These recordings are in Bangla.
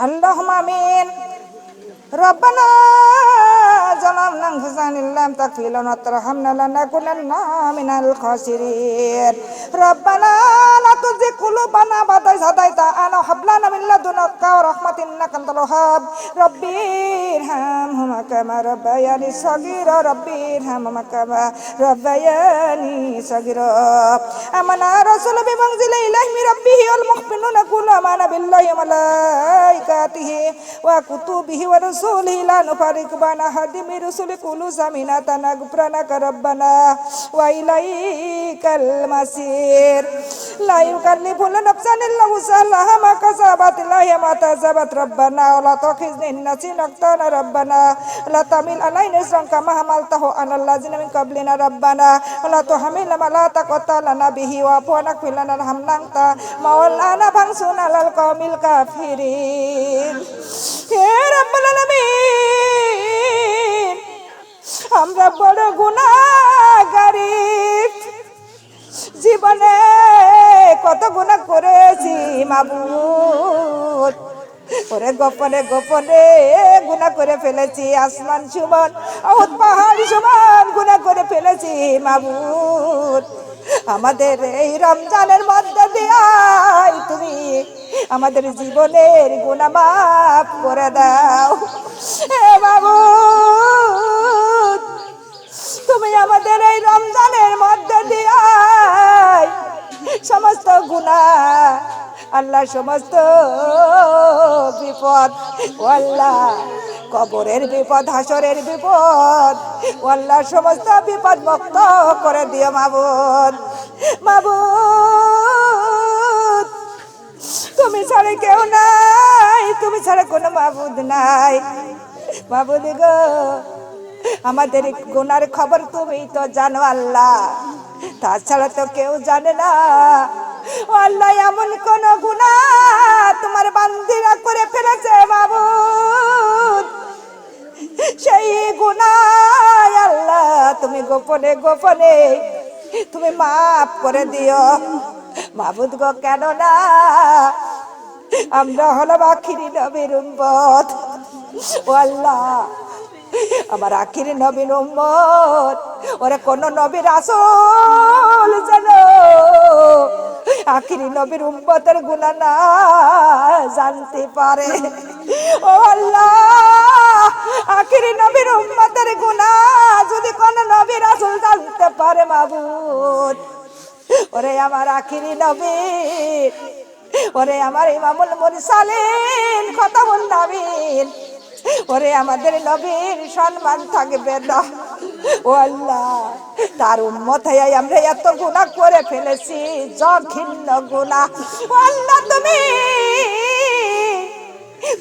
اللهم امين ربنا ظلمنا انفسنا ان لم تغفر لنا وترحمنا لنكونن من الخاسرين ربنا لا تزغ قلوبنا بعد إذ هديتنا وهب لنا من لدنك رحمة إنك أنت الوهاب ربي ارحمهما كما ربياني صغيرا ربي ارحمهما كما ربياني صغيرا آمنا رسول بمنزل إله من ربه والمؤمنون كل آمن بالله وملائكته وكتبه ورسوله لا نفرق بين أحد من رسله كل سمينا غفرانك ربنا وإليك المصير لا يكلف نفسا إلا وسعها ما كسبت الله ما كسبت ربنا ولا تؤاخذنا إن نسينا أخطأنا ربنا لا تحمل علينا إصرا كما حملته على الذين من قبلنا ربنا ولا تحمل ما لا طاقة لنا به واعف عنا واغفر لنا وارحمنا أنت مولانا فانصرنا على القوم الكافرين يا رب العالمين আমরা বড় গুণাগারী। জীবনে কত গুণা করেছি, মাবুদ। ওরে গোপনে গোপনে গুণা করে ফেলেছি, আসমান সুমন, অহুত পাহাড় সমান গুণা করে ফেলেছি, মাবুদ। আমাদের এই রমজানের মধ্যে দিয়াই তুমি আমাদের জীবনের গুণা মাফ করে দাও। হে মাবুদ তুমি আমাদের এই রমজানের মধ্যে দিয়াই সমস্ত গুণা আল্লাহ সমস্ত বিপদ আল্লাহ কবরের বিপদ, হাসরের বিপদ আল্লাহ সমস্ত বিপদ মুক্ত করে দিও মাবুদ মাবুদ। তুমি ছাড়া কেউ নাই, তুমি ছাড়া কোনো মাবুদ নাই। মাবুদ গো আমাদের গুনার খবর তুমি তো জানো আল্লাহ। তাছাড়া তো কেউ জানে না। আল্লাহ এমন কোন গুণা তোমার বান্দিরা করে ফেলেছে বাবু সেই গুনায় আল্লাহ তুমি গোপনে গোপনে তুমি মাফ করে দিও। মাবুদ গো কেন না আমরা হলো আখিরি নবীর উম্মত। ও আল্লাহ আমার আখিরি নবীর উম্মত, ওরে কোন নবীর আসল যেন আখিরি নবীর উম্মতের গুণা না জানতে পারে। ও আল্লাহ, আখিরি নবীর উম্মতের গুণা যদি কোন নবীর আসল জানতে পারে মাবুদ। ওরে আমার আখিরি নবীর, ওরে আমার ইমামুল মুরসালিন খতামুল নবীন ওরে আমাদের নবীর সম্মান থাকবে না। ও আল্লাহ, তার উন্মত হয়ে আমরা এত গুণা করে ফেলেছি জঘিন্ন গুণা ও আল্লাহ, তুমি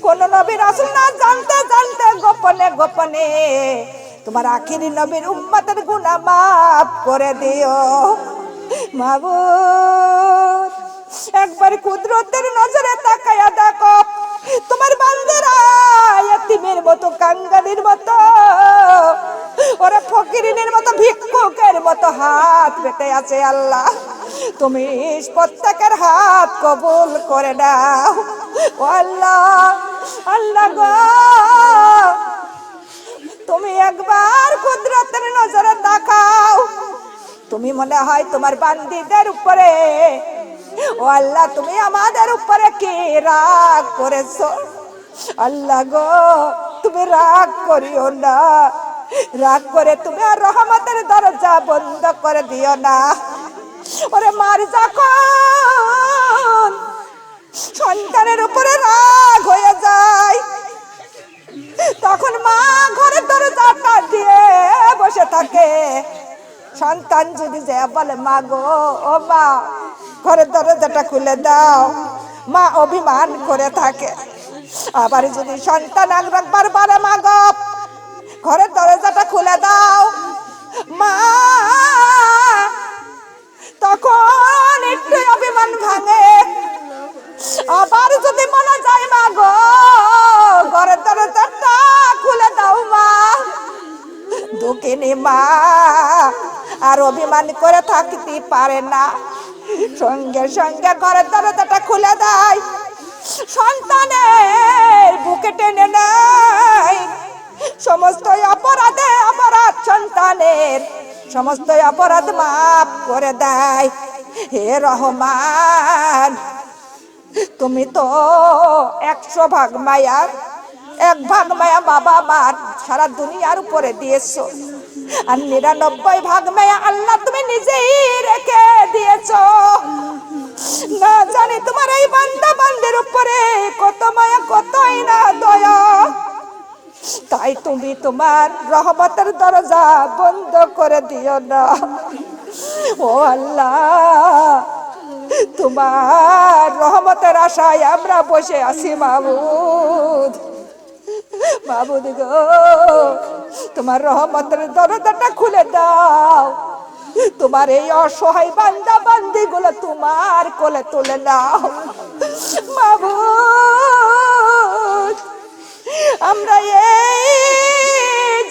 কোন নবীর আসল না জানতে জানতে গোপনে গোপনে তোমার আখিরি নবীর উম্মতের গুণা মাফ করে দিও। মাবুদ, একবার কুদরতের নজরে তাকায়া দেখো। তোমার বান্দারা, এতিমের মতো, কাঙ্গালির মতো, ওরা ফকিরিনের মতো, ভিক্ষুকের মতো হাত পেতে আছে আল্লাহ। তুমি প্রত্যেকের হাত কবুল করে দাও আল্লাহ আল্লাহ গো। তুমি একবার কুদরতের নজরে দেখাও তুমি মনে হয় তোমার বান্দিদের উপরে ও আল্লাহ, তুমি আমাদের উপরে কি রাগ করেছ? আল্লাহ গো, তুমি রাগ করিও না। রাগ করে তুমি আর রহমতের দরজা বন্ধ করে দিও না। ওরে মার যখন সন্তানের উপরে রাগ হয়ে যায়, তখন মা ঘরের দরজাটা দিয়ে বসে থাকে। সন্তান যদি যে বলে, মা গো, ও মা ঘরের দরজাটা খুলে দাও। মা অভিমান করে থাকে। আবার যদি সন্তান একবার বারে মা গো, ঘরের দরজাটা খুলে দাও। মা, তখন একটু অভিমান ভাঙে। আবার যদি মনে যায়, মা গো, ঘরের দরজাটা খুলে দাও, মা। দুঃখিনী মা, আর অভিমান করে থাকতে পারে না। সঙ্গে সঙ্গে ঘরের দরজাটা খুলে দেয়। সন্তানের বুকে টেনে নেয়। সমস্ত অপরাধে, অপরাধ সন্তানের। সমস্ত অপরাধ মাফ করে দেয়। হে রহমান, তুমি তো একশো ভাগ মায়ার এক ভাগ মায়া বাবা মার সারা দুনিয়ার উপরে দিয়েছ। আর নিরানব্বই ভাগ মায়া আল্লাহ তুমি নিজেই রেখে তোমার রহমতের দরজা বন্ধ করে দিও না। ও আল্লাহ, তোমার রহমতের আশায় আমরা বসে আছি মাবুদ। মাবুদ গো, তোমার রহমতের দরজাটা খুলে দাও। তোমার এই অসহায় বান্দা বান্দি গুলো তোমার কোলে তুলে নাও। মাবুদ, আমরা এই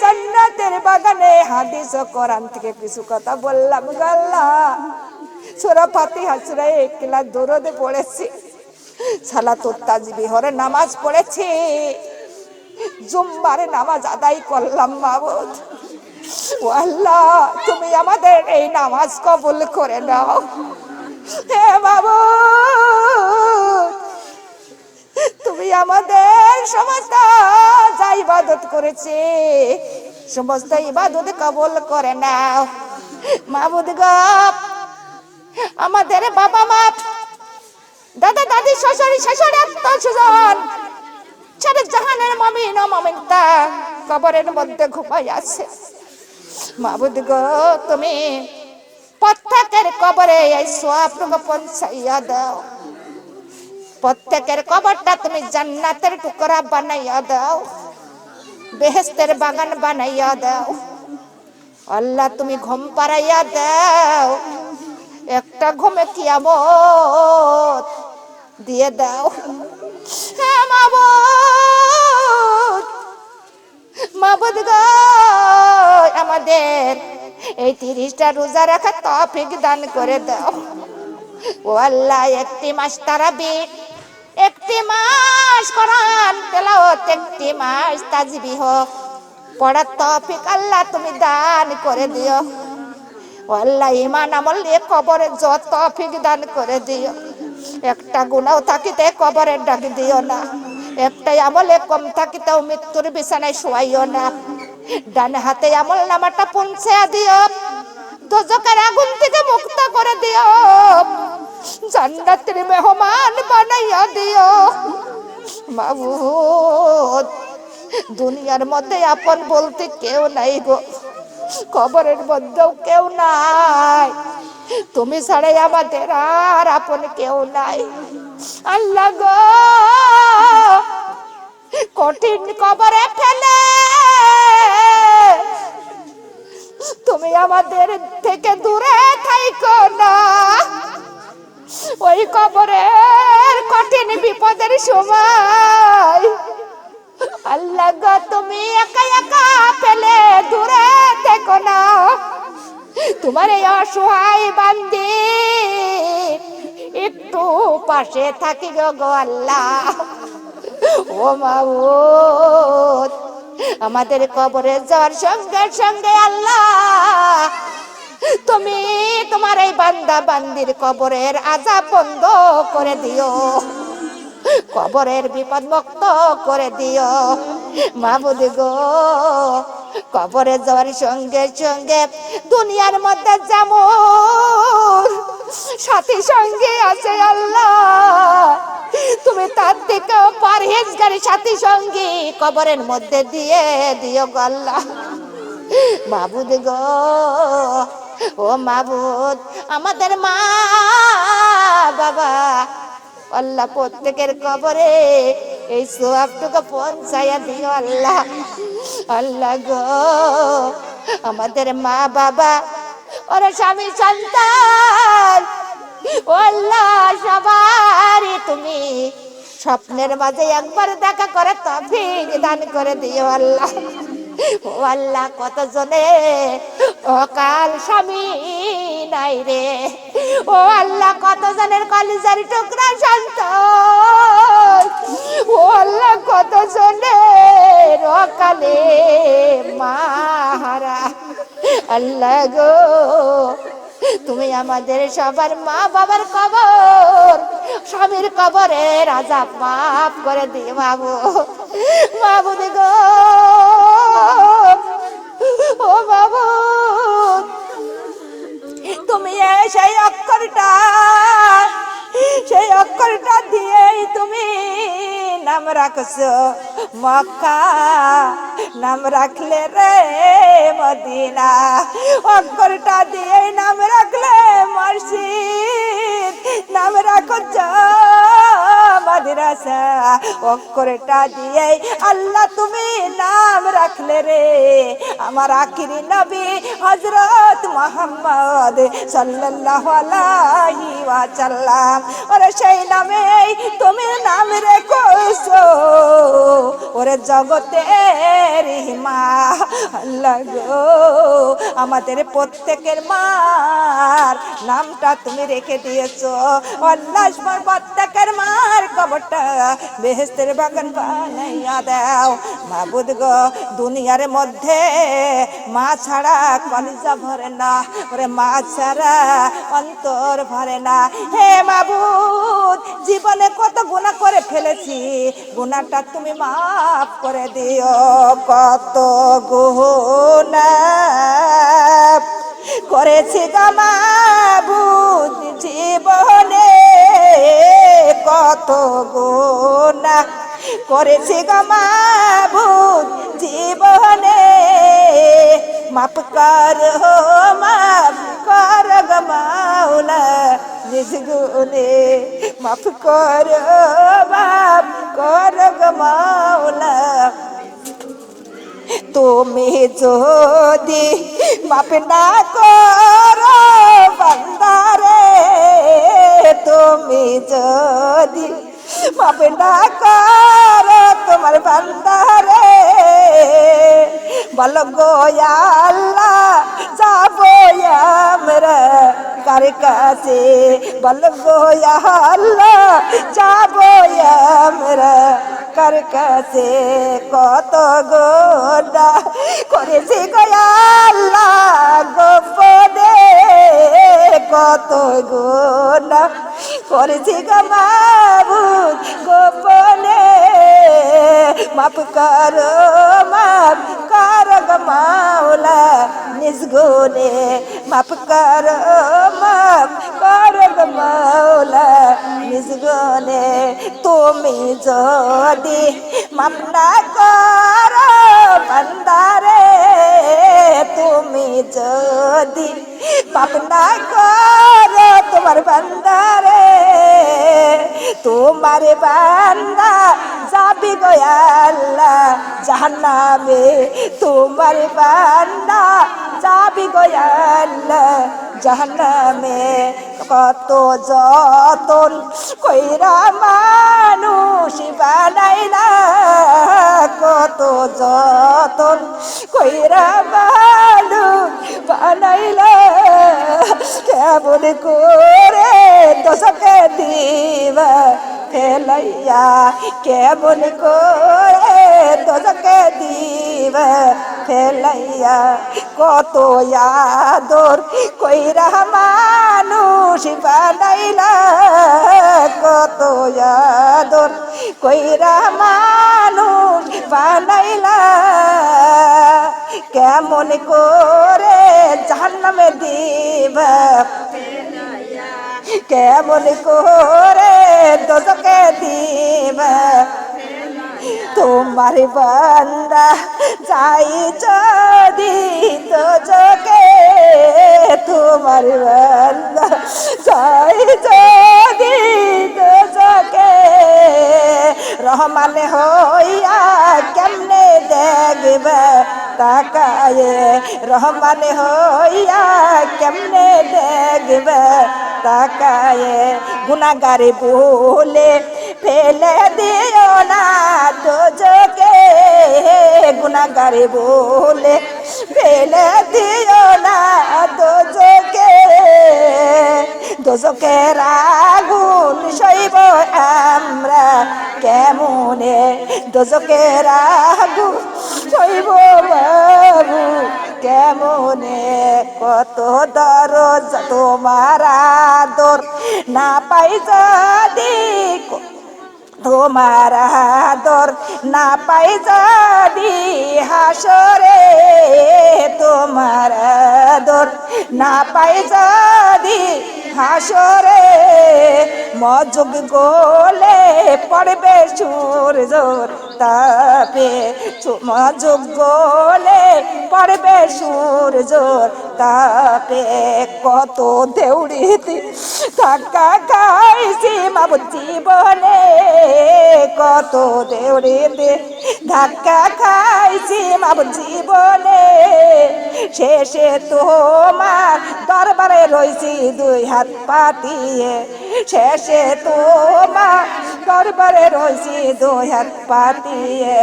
জান্নাতের বাগানে হাদিস ও কোরআন থেকে কিছু কথা বললাম গাল্লা। সুরা ফাতিহা, সুরা একলা দরদে পড়েছি। সালাতুত তাজবিহরে নামাজ পড়েছি। জুম্মারে নামাজ আদায় করলাম, মাবুদ। ও আল্লাহ তুমি আমাদের এই নামাজ কবুল করে নাও। হে মাবুদ তুমি আমাদের সমস্ত যা ইবাদত করেছে, সমস্ত ইবাদত কবুল করে নাও। মাবুদ গপ আমাদের বাবা মা, দাদা, দাদি, শ্বশুরি, শাশুড়ি আত্মীয় স্বজন ছেড়ে জাহানের মমিন মমিনতা কবরের মধ্যে ঘুমাই আছে। মাবুদ গো, তুমি প্রত্যেকের কবরে এই সোয়াবটুকু পৌঁছাইয়া দাও। প্রত্যেকের কবরটা তুমি জান্নাতের টুকরা বানাইয়া দাও বেহেস্তের বাগান বানাইয়া দাও। আল্লাহ তুমি ঘুম পাড়াইয়া দাও, একটা ঘুমে কিয়ামত দিয়ে দাও। মাবুদ আমাদের এই তিরিশটা রোজা রাখা তফিক দান করে দাও। ও আল্লাহ, একটি মাস তারাবি একটি মাস কোরআন তেলাওয়াত, একটি মাস তাজবিহ। পড়ার তৌফিক আল্লাহ তুমি দান করে দিও। আল্লাহ ইমান আমল নিয়ে কবরে যত তৌফিক দান করে দিও। একটা গুণাও থাকিতে কবরের ডাক দিও না। একটাই আমলে কম থাকিতেও মৃত্যুর বিছানায় শোয়াইও না। ডান হাতে আমল নামাটা পৌঁছে দিও। দোজকের আগুন থেকে মুক্ত করে দিও। জান্নাতের মেহমান বানাইয়া দিও। মাবুদ দুনিয়ার মধ্যে আপন বলতে কেউ নাই গো। কবরের মধ্যেও কেউ নাই। তুমি ছাড়াই আমাদের আর আপন কেউ নাই। আল্লাহ গো, কঠিন কবরে ফেলে। তুমি আমাদের থেকে দূরে থাইকো না। ওই কবরের কঠিন বিপদের সময়। আল্লাহ গো, তুমি একা একা পেলে দূরে থেকো না। তোমার এই অসহায় বান্দি একটু পাশে থাকি গো আল্লাহ। ও মাবুদ আমাদের কবরে যাওয়ার সঙ্গে সঙ্গে আল্লাহ তুমি তোমার এই বান্দা বান্দির কবরের আজাব বন্ধ করে দিও। কবরের বিপদ মুক্ত করে দিও। মাবুদ গো, কবরে যাওয়ার সঙ্গে সঙ্গে দুনিয়ার মধ্যে যেমন সাথী সঙ্গে আছে আল্লাহ, তুমি তার থেকে পারহেজগারি সাথী সঙ্গী কবরের মধ্যে দিয়ে দিও আল্লাহ। মাবুদ গো ও মাবুদ, আমাদের মা বাবা, আল্লাহ প্রত্যেকের কবরে এই সোয়াবটুকু পৌঁছাইয়া দিও আল্লাহ। আল্লাহ গো, আমাদের মা বাবা, ওরা স্বামী সন্তান আল্লাহ, সবারই তুমি স্বপ্নের মাঝে একবার দেখা করে তফিক দান করে দিও আল্লাহ। ও আল্লাহ কত জনে অকাল স্বামী নাই রে? ও আল্লাহ কত জনের কলিজার টুকরা সন্তান ও আল্লাহ কত জনের অকালে মাহারা? আল্লাহ গো, তুমি আমাদের সবার মা বাবার কবর, স্বামীর কবরে রাজা মাফ করে দিয়ে বাবু বাবুদ গো ও বাবু তুমি সেই অক্ষরটা সেই অক্ষরটা দিয়েই তুমি নাম রাখছো মক্কা। নাম রাখলে রে মদিনা। অক্ষরটা দিয়েই নাম রাখলে মসজিদ। নাম রাখো দিয়েই আল্লাহ তুমি নাম রাখলে রে। আমার আখিরি নবী হজরত মোহাম্মদ সাল্লাল্লাহু আলাইহি ওরে সেই নামেই তুমি নাম রেখেছো। ওরে জগতের মা আল্লাহ গো, আমাদের প্রত্যেকের মার নামটা তুমি রেখে দিয়েছ। আল্লাহ প্রত্যেকের মার কবরটা বেহেস্তের বাগান বানাইয়া দাও। মাবুদ গো, দুনিয়ার মধ্যে মা ছাড়া কলিজা ভরে না, ওরে মা ছাড়া অন্তর ভরে না। হে মাবুদ, জীবনে কত গুণা করে ফেলেছি গুণাটা তুমি মাফ করে দিও। কত গুণা করেছি গামাবুদ জীবনে। কত গুণা করেছি গামাবুদ জীবনে। মাপ কর মাপ কর গমাউলা নিজ গুনে মাফ কর মাপ কর গমাউলা তুমি যদি মাপ না করো বান্দারে, তুমি যদি মাপ না করো তোমার বান্দারে, বল গো আল্লাহ, যাব আমরা কার কাছে? বল গো আল্লাহ, যাব আমরা কার কাছে কত গোডা করেছি গয়াল্লা গোপনে, কত গোডা করেছি গমাবুদ গোপনে। মাপ করো মাপ কর গমাওলা নিজ গুনে মাপ করো মাপ কর গমাওলা নিজ গুনে তুমি যদি না করো, বান্দারে, তুমি যদি পাপ না করো তোমার বান্দারে, তোমার বান্দা যাবি গয়াল্লা জাহান্নামে। তোমার বান্দা যাবি গয়াল্লা জাহান্নামে কত যতন কইরা মানুষ বানাইলা, কত যতন কইরা মানুষ বানাইলা। কেমন করে দশকে দিবা ফেলাইয়া, কেমন করে দশকে দিবা ফেলাইয়া, কত আদর কইরা মানুষ বানাইলা, কত আদর কইরা মানুষ বানাইলা। কেমন করে জাহান্নামে দিবা কেমন করে দোজকে দিবা তোমার বান্দা যাই যদি দোজকে তোমার বান্দা যাই যদি দোজকে রহমান হইয়া কেমনে দেখবে তাকায়ে? রহমান হইয়া কেমনে দেখবে তাকায়ে গুনাগারে বলে, ফেলে দিও না দোজকে গুনাগারে বলে, ফেলে দিও না দোজকে দোজকের আগুন সইব আমরা কেমনে? দোজকের আগুন সইব বাবু কেমনে? কত দরজ তোমার আদর? না পাই যদি তোমার আদর। না পাই যদি হাসরে তোমার আদর। না পাই যদি হাসরে, মজুগ গোলে পড়বে সুর জোর তাপে। মজুগ গোলে পড়বে সুর জোর তাপে। কত দেউড়িতে ধাক্কা খাইছি মাবু জীবনে, কত দেউড়িতে ধাক্কা খাইছি মাবু জীবনে। শেষে তোমার দরবারে রইছি দুই হাত পাতিয়ে। শেষে তোমার দরবারে রইছি দুই হাত পাতিয়ে।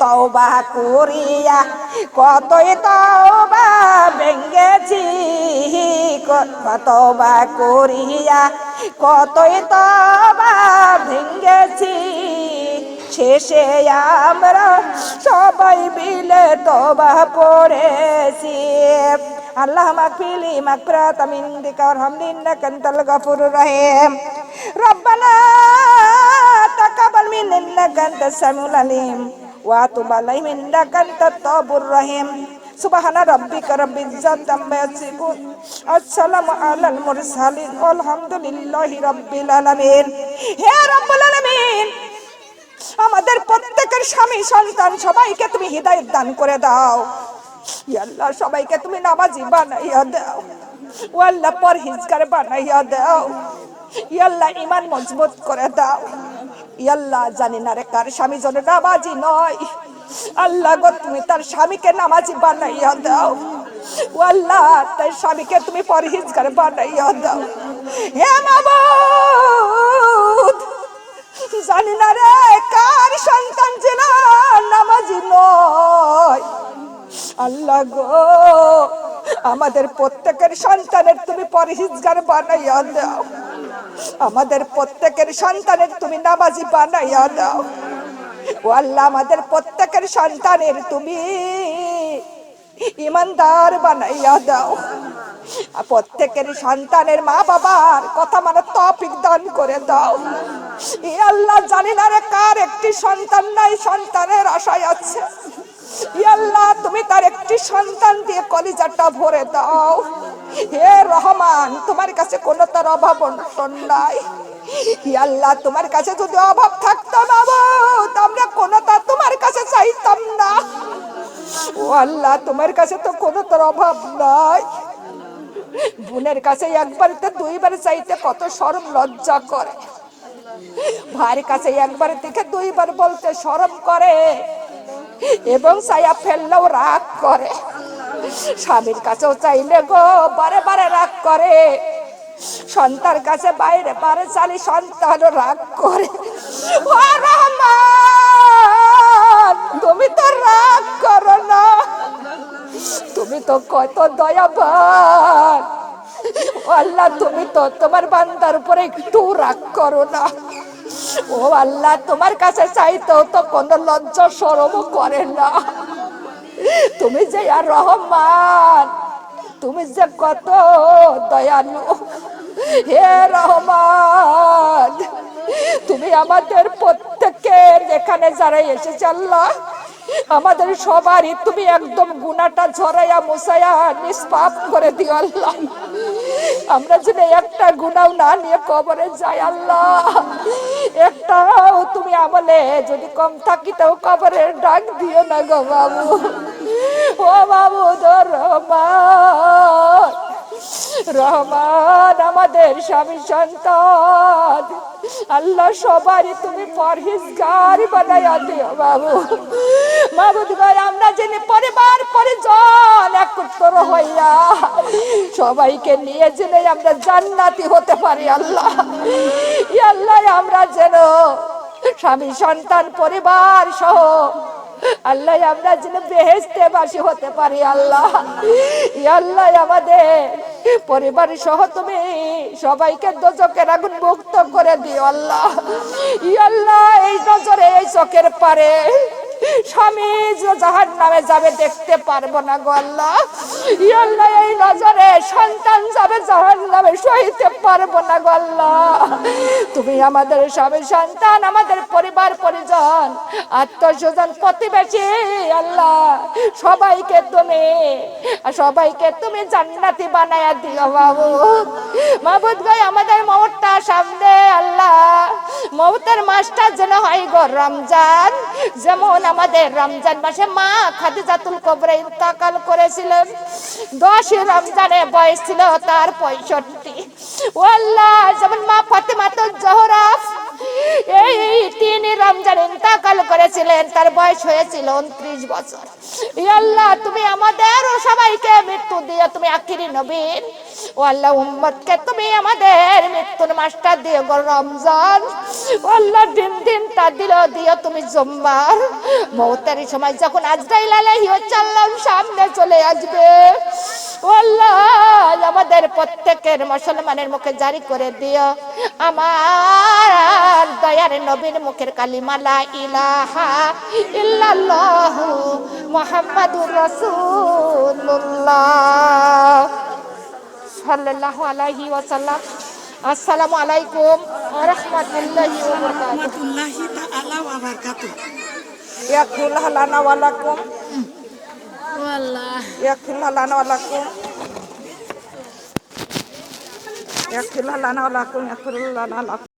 তওবা করিয়া কতই তওবা ভেঙ্গেছি, তওবা করিয়া কতই তওবা ভেঙ্গেছি। শেষে আমরা সবাই মিলে তবা পড়েছি আল্লাহ মাগফিলি মাগফিরাত মিন দিকা ওয়ারহামনি ইন্নাকা আনতাল গাফুরুর রহিম। রব্বানা তাকাব্বাল মিন্না, ইন্নাকা আনতাস সামিউল আলিম। ওয়া তুব আলাইহিম ইন্নাকা আনতাত তাওয়াবুর রহিম। সুবহানা রাব্বিকা রাব্বিল ইজ্জাতি আসসালামু আলাল মুরসালিন। আলহামদুলিল্লাহি রাব্বিল আলামিন। হে রাব্বুল আলামিন! আমাদের প্রত্যেকের স্বামী, সন্তান, সবাইকে তুমি হৃদায়ত দান করে দাও। আল্লাহ, সবাইকে তুমি নামাজি বানাইয়া দাও। ও আল্লাহ, পরহেজগার বানাইয়া দাও। ইয়া আল্লাহ ইমান মজবুত করে দাও। ইয়া আল্লাহ, জানি না রে কার স্বামী যেন নামাজি নয়। আল্লাহ গো, তুমি তার স্বামীকে নামাজি বানাইয়া দাও। ও আল্লাহ, তার স্বামীকে তুমি পরহেজগার বানাইয়া দাও। হে মাবুদ জানি না রে, কার সন্তান ছিল নামাজি নয়। আল্লাহ গো, আমাদের প্রত্যেকের সন্তানের তুমি পরহিজগার বানাইয়া দাও। আমাদের প্রত্যেকের সন্তানের তুমি নামাজি বানাইয়া দাও। ও আল্লাহ, আমাদের প্রত্যেকের সন্তানের তুমি ইমানদার বানাইয়া দাও। প্রত্যেকের সন্তানের মা বাবার কথা মানে তফিক দান করে দাও। এ আল্লাহ জানি না রে কার একটি সন্তান নাই, সন্তানের আশায় আছে। আল্লাহ, তুমি তার একটি সন্তান দিয়ে কলিজাটা ভরে দাও। হে রহমান, তোমার কাছে কোনো তার অভাব অনটন নাই। আল্লাহ, তোমার কাছে যদি অভাব থাকতো বাবু আমরা কোনো তা তোমার কাছে চাইতাম না। ও আল্লাহ, তোমার কাছে তো কোনো তোর অভাব নাই। বোনের কাছে একবার তো দুইবার চাইতে কত সরম লজ্জা করে। ভাইয়ের কাছে একবার থেকে দুইবার বলতে সরম করে এবং চাইয়া ফেললেও রাগ করে। স্বামীর কাছেও চাইলে গো, বারে বারে রাগ করে। সন্তান কাছে বাইরে বারে চালি সন্তান রাগ করে। ও রহমান! তুমি তো রাগ করো না। তুমি তো কত দয়াবান। আল্লাহ, তুমি তো তোমার বান্দার উপরে একটু রাগ করো না। ও আল্লাহ, তোমার কাছে চাইতেও তো কোনো লজ্জা সরমও করে না। তুমি যে আর রহমান, তুমি যে কত দয়ালু। হে রহমান, তুমি আমাদের প্রত্যেকের যেখানে যারা এসেছে, আল্লাহ, আমাদের সবারই তুমি একদম গুনাটা ঝরাইয়া মুসাইয়া নিষ্পাপ করে দিও, আল্লাহ। আমরা যেন একটা গুনাও না নিয়ে কবরে যাই, আল্লাহ, একটাও তুমি আমলে যদি কম থাকি, তাও কবরে ডাক দিও না গো বাবু। ও বাবু, ধর রহমান রহমান আমাদের স্বামী সন্তান। আল্লাহ সবারই তুমি পরহেজগার বানাইয়া দিও বাবু। মাবুদ ভাই, আমরা যিনি পরিবার, পরিজন একত্র হইয়া সবাইকে নিয়ে জেনে আমরা জান্নাতি হতে পারি আল্লাহ। আল্লাহ, আমরা যেন স্বামী, সন্তান, পরিবার সহ আল্লাহ, আমরা যেন বেহেস্তে বাসী হতে পারি, আল্লাহ। আল্লাহ আমাদের পরিবার সহ তুমি সবাইকে দোজকের আগুন মুক্ত করে দিও, আল্লাহ। আল্লাহ, এই নজরে, এই চোখের পারে স্বামী জাহান নামে যাবে দেখতে পারব না গো আল্লাহ। এই নজরে সন্তান যাবে জাহান নামে সহিতে পারব না গো আল্লাহ। তুমি আমাদের সবে সন্তান, আমাদের পরিবার, পরিজন, আত্মস্বজন, প্রতিবেশী, আল্লাহ। সবাইকে তুমি সবাইকে তুমি জান্নাতি বানায়া দিও বাবু। মাহবুদ ভাই, আমাদের মমতা সামনে, আল্লাহ। মমতার মাসটা যেন হয় গো রমজান। যেমন আমাদের রমজান মাসে মা খাদিজাতুল কবরে ইন্তাকাল করেছিলেন। দশই রমজানে বয়স ছিল তার পঁয়ষট্টি। ও আল্লাহ যেমন মা ফাতেমা তো জহরা এই তিন রমজান ইন্তাকাল করেছিলেন, তার বয়স হয়েছিল উনত্রিশ বছর। আল্লাহ, তুমি আমাদের ও সবাইকে মৃত্যু দিয়ে তুমি আখিরি নবীন। ও আল্লাহ, উম্মতকে তুমি আমাদের মৃত্যুর মাসটা দিয়ে গো রমজান। ও আল্লাহ, দিন দিনটা দিল, দিও তুমি জম্মার। মৌতের সময় যখন আজরাইল আলাইহি ওয়াসাল্লাম সামনে চলে আসবে আল্লাহ আমাদের প্রত্যেকের মুসলমানের মুখে জারি করে দিও। আমার দয়ার নবীর মুখের কালিমা লা ইলাহা ইল্লাল্লাহ মুহাম্মাদুর রাসূলুল্লাহ। সাল্লাল্লাহু আলাইহি ওয়াসাল্লাম। আসসালামু আলাইকুম ওয়া রাহমাতুল্লাহি ওয়া বারাকাতুহু। রহমতুল্লাহি তাআলা ওয়া বারাকাতুহু। লানা ওয়া লাকুম। ওয়াল্লাহ ইয়াগফিরুল্লাহ লানা ওয়া লাকুম ইয়াগফিরুল্লাহ লানা ওয়া লাকুম ইয়াগফিরুল্লাহ লানা ওয়া লাকুম